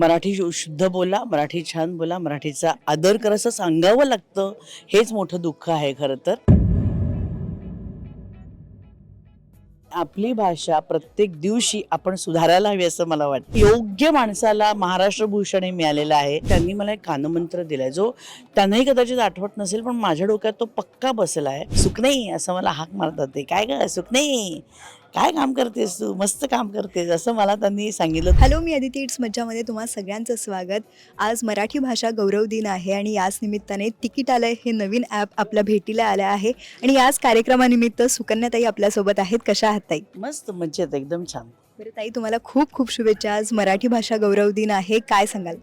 मराठी शुद्ध बोला मराठी छान बोला मराठीचा आदर कर असं सांगावं लागतं. हेच मोठं दुःख आहे खरं तर. आपली भाषा प्रत्येक दिवशी आपण सुधारायला हवी असं मला वाटतं. योग्य माणसाला महाराष्ट्र भूषण हे मिळालेलं आहे. त्यांनी मला एक कानमंत्र दिलाय. जो त्यांनाही कदाचित आठवत नसेल पण माझ्या डोक्यात तो पक्का बसला आहे. सुकणे असं मला हाक मारतात ते. काय ग? सुकणे काय काम करतेस तू? मस्त काम करतेस असं मला त्यांनी सांगितलं. हॅलो मी अदिती इट्स मज्जामध्ये तुम्हा सगळ्यांचं स्वागत. आज मराठी भाषा गौरव दिन आहे आणि याच निमित्ताने तिकीट आलंय हे नवीन ॲप आपल्या भेटीला आलं आहे. आणि याच कार्यक्रमानिमित्त सुकन्याताई आपल्यासोबत आहेत. कशा आहात ताई? मस्त मज्जेत एकदम छान. बरं ताई तुम्हाला खूप खूप शुभेच्छा. आज मराठी भाषा गौरव दिन आहे. काय सांगाल?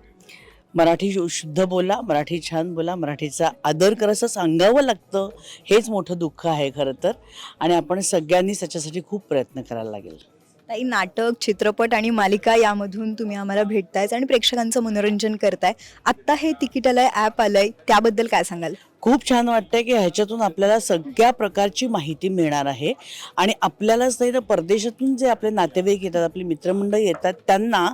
मराठी शुद्ध बोला मराठी छान बोला मराठीचा आदर कर असं सांगावं लागतं हेच मोठं दुःख आहे खरं तर. आणि आपण सगळ्यांनीच त्याच्यासाठी खूप प्रयत्न करायला लागेल. ताई नाटक चित्रपट आणि मालिका यामधून तुम्ही आम्हाला भेटतायच आणि प्रेक्षकांचं मनोरंजन करताय. आत्ता हे तिकीट आलंय ॲप आलंय त्याबद्दल काय सांगाल? खूप छान वाटतंय की ह्याच्यातून आपल्याला सगळ्या प्रकारची माहिती मिळणार आहे. आणि आपल्यालाच नाही तर परदेशातून जे आपले नातेवाईक येतात आपली मित्रमंडळी येतात त्यांना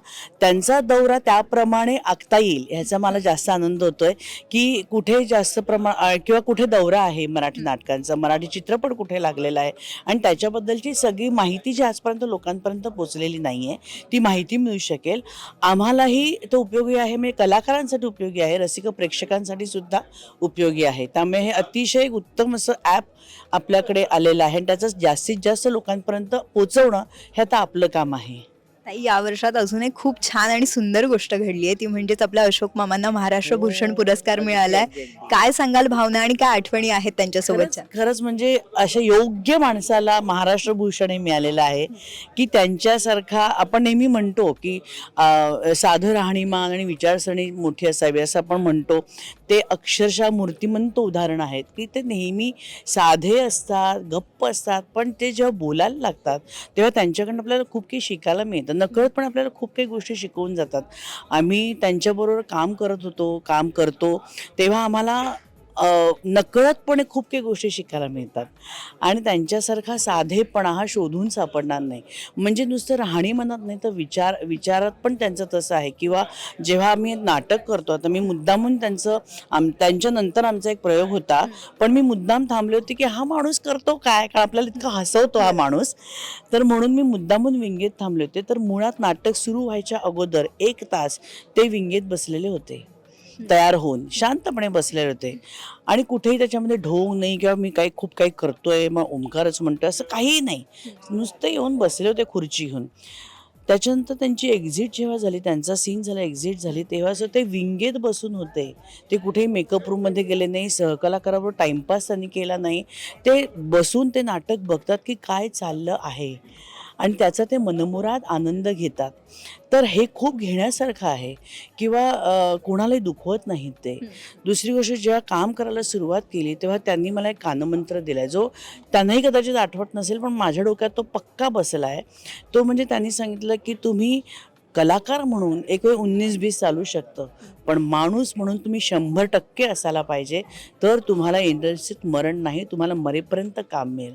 त्यांचा दौरा त्याप्रमाणे आखता येईल ह्याचा मला जास्त आनंद होतोय की कुठे जास्त प्रमाण किंवा कुठे दौरा आहे मराठी नाटकांचा? मराठी चित्रपट कुठे लागलेला आहे? आणि त्याच्याबद्दलची सगळी माहिती जी आजपर्यंत लोकांपर्यंत पोचलेली नाही आहे ती माहिती मिळू शकेल. आम्हालाही तो उपयोगी आहे म्हणजे कलाकारांसाठी उपयोगी आहे रसिक प्रेक्षकांसाठी सुद्धा उपयोगी आहे. त्यामुळे हे अतिशय उत्तम असं ॲप आपल्याकडे आलेलं आहे आणि त्याचं जास्तीत जास्त लोकांपर्यंत पोचवणं हे आता आपलं काम आहे. ताई या वर्षात अजून एक खूप छान आणि सुंदर गोष्ट घडली आहे. ती म्हणजेच आपल्या अशोक मामांना महाराष्ट्र भूषण पुरस्कार मिळालाय. काय सांगाल भावना आणि काय आठवणी आहेत त्यांच्यासोबतच्या? खरंच म्हणजे अशा योग्य माणसाला महाराष्ट्र भूषण हे मिळालेलं आहे की त्यांच्यासारखा आपण नेहमी म्हणतो की साधं राहणीमान आणि विचारसरणी मोठी असावी असं आपण म्हणतो. ते अक्षरशः मूर्तिमंत उदाहरण आहेत की ते नेहमी साधे असतात गप्प असतात पण ते जेव्हा बोलायला लागतात तेव्हा त्यांच्याकडनं आपल्याला खूप काही शिकायला मिळतं. नकळत पण आपल्याला खूप काही गोष्टी शिकवून जातात. आम्ही त्यांच्याबरोबर काम करत होतो काम करतो तेव्हा आम्हाला नकळतपणे खूप काही गोष्टी शिकायला मिळतात. आणि त्यांच्यासारखा साधेपणा हा शोधून सापडणार नाही. म्हणजे नुसतं राहणीमानात नाही तर विचार विचारात पण त्यांचं तसं आहे. किंवा जेव्हा आम्ही नाटक करतो आता मी मुद्दामून त्यांचं आम त्यांच्यानंतर आमचा एक प्रयोग होता. पण मी मुद्दाम थांबले होते की हा माणूस करतो काय? कारण आपल्याला इतका हसवतो हा माणूस. तर म्हणून मी मुद्दामून विंगेत थांबले होते. तर मुळात नाटक सुरू व्हायच्या अगोदर एक तास ते विंगेत बसलेले होते. तयार होऊन शांतपणे बसलेले होते. आणि कुठेही त्याच्यामध्ये ढोंग नाही किंवा मी काही खूप काही करतोय मग ओंकारच म्हणतोय असं काहीही नाही. नुसतं येऊन बसले होते खुर्ची घेऊन. त्याच्यानंतर त्यांची एक्झिट जेव्हा झाली त्यांचा सीन झाला एक्झिट झाली तेव्हा असं ते विंगेत बसून होते. ते कुठेही मेकअप रूममध्ये गेले नाही सहकलाकाराबरोबर टाईमपास त्यांनी केला नाही. ते बसून ते नाटक बघतात की काय चाललं आहे. आणि त्याचा ते मनमुराद आनंद घेतात. तर हे खूप घेण्यासारखं आहे. किंवा कोणालाही दुखवत नाहीत ते. दुसरी गोष्ट जेव्हा काम करायला सुरुवात केली तेव्हा त्यांनी मला एक कानमंत्र दिला जो त्यांनाही कदाचित आठवत नसेल पण माझ्या डोक्यात तो पक्का बसला आहे तो म्हणजे त्यांनी सांगितलं की तुम्ही कलाकार म्हणून एक वेळ उन्नीस बीस चालू शकतं. पण माणूस म्हणून तुम्ही शंभर टक्के असायला पाहिजे तर तुम्हाला इंडस्ट्रीत मरण नाही तुम्हाला मरेपर्यंत काम मिळेल.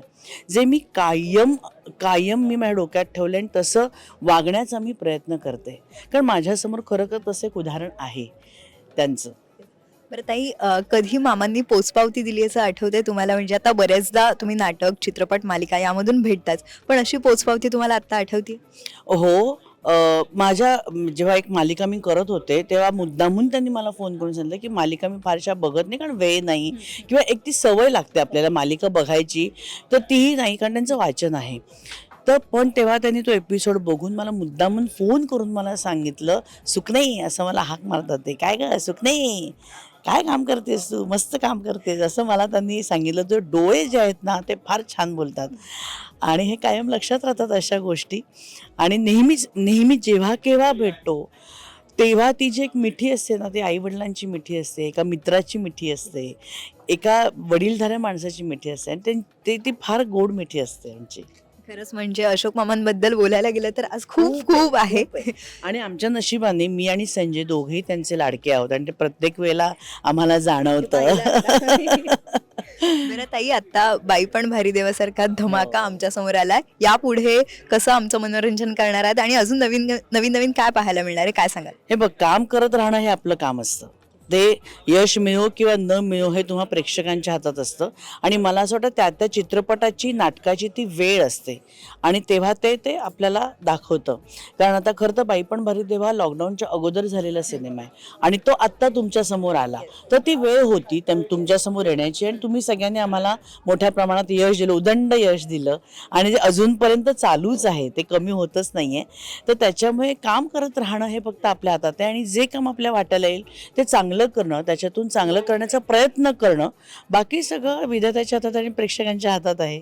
जे मी कायम कायम मी माझ्या डोक्यात ठेवलं आणि तसं वागण्याचा मी प्रयत्न करते. कारण माझ्यासमोर खरं तसं एक उदाहरण आहे त्यांचं. बरं ताई कधी मामांनी पोचपावती दिली असं आठवतंय तुम्हाला? म्हणजे आता बऱ्याचदा तुम्ही नाटक चित्रपट मालिका यामधून भेटताच पण अशी पोचपावती तुम्हाला आत्ता आठवते हो माझ्या जेव्हा एक मालिका मी करत होते तेव्हा मुद्दामून त्यांनी मला फोन करून सांगितलं की मालिका मी फारशा बघत नाही कारण वेळ नाही. किंवा एक ती सवय लागते आपल्याला मालिका बघायची तर तीही नाही कारण त्यांचं वाचन आहे. तर पण तेव्हा त्यांनी तो एपिसोड बघून मला मुद्दामून फोन करून मला सांगितलं सुकणे असं मला हाक मारतात ते. काय ग? सुकणे काय काम करतेस तू? मस्त काम करतेस असं मला त्यांनी सांगितलं. तर डोळे जे आहेत ना ते फार छान बोलतात. आणि हे कायम लक्षात राहतात अशा गोष्टी. आणि नेहमीच नेहमी जेव्हा केव्हा भेटतो तेव्हा ती जी एक मिठी असते ना ती आईवडिलांची मिठी असते एका मित्राची मिठी असते एका वडीलधाऱ्या माणसाची मिठी असते. आणि ते ती फार गोड मिठी असते आमची. खरंच म्हणजे अशोक मामांबद्दल बोलायला गेलं तर आज खूप खूप आहे. आणि आमच्या नशिबाने मी आणि संजय दोघेही त्यांचे लाडके आहोत आणि ते प्रत्येक वेळेला आम्हाला जाणवतं. बरं ताई आता बाई पण भारी देवासारखा धमाका आमच्यासमोर आलाय. यापुढे कसं आमचं मनोरंजन करणार आहात? आणि अजून नवीन नवीन नवीन काय पाहायला मिळणार आहे? काय सांगाल? हे बघ काम करत राहणं हे आपलं काम असतं. ते यश मिळो किंवा न मिळो हे तुम्हा प्रेक्षकांच्या हातात असतं. आणि मला असं वाटतं त्या त्या चित्रपटाची नाटकाची ती वेळ असते. आणि तेव्हा ते ते आपल्याला दाखवतं. कारण आता खरं तर बाई पण भरी तेव्हा लॉकडाऊनच्या अगोदर झालेला सिनेमा आहे. आणि तो आत्ता तुमच्यासमोर आला. तर ती वेळ होती तुमच्यासमोर येण्याची आणि तुम्ही सगळ्यांनी आम्हाला मोठ्या प्रमाणात यश दिलं उदंड यश दिलं. आणि ते अजूनपर्यंत चालूच आहे ते कमी होतच नाही आहे तर त्याच्यामुळे काम करत राहणं हे फक्त आपल्या हातात आहे. आणि जे काम आपल्या वाट्याला येईल ते चांगलं करणं त्याच्यातून चांगलं करण्याचा प्रयत्न करणं बाकी सगळं विधात्याच्या हातात आणि प्रेक्षकांच्या हातात आहे.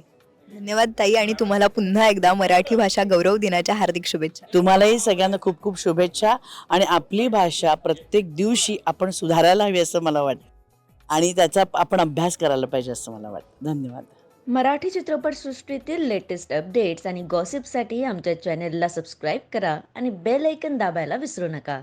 धन्यवाद ताई आणि तुम्हाला पुन्हा एकदा मराठी भाषा गौरव दिनाच्या हार्दिक शुभेच्छा. तुम्हालाही सगळ्यांना खूप खूप शुभेच्छा आणि आपली भाषा प्रत्येक दिवशी आपण सुधारायला हवी असं मला वाटतं. आणि त्याचा आपण अभ्यास करायला पाहिजे असं मला वाटतं. धन्यवाद. मराठी चित्रपटसृष्टीतील लेटेस्ट अपडेट्स आणि गॉसिपसाठी आमच्या चॅनेलला सबस्क्राईब करा आणि बेल ऐकन दाबायला विसरू नका.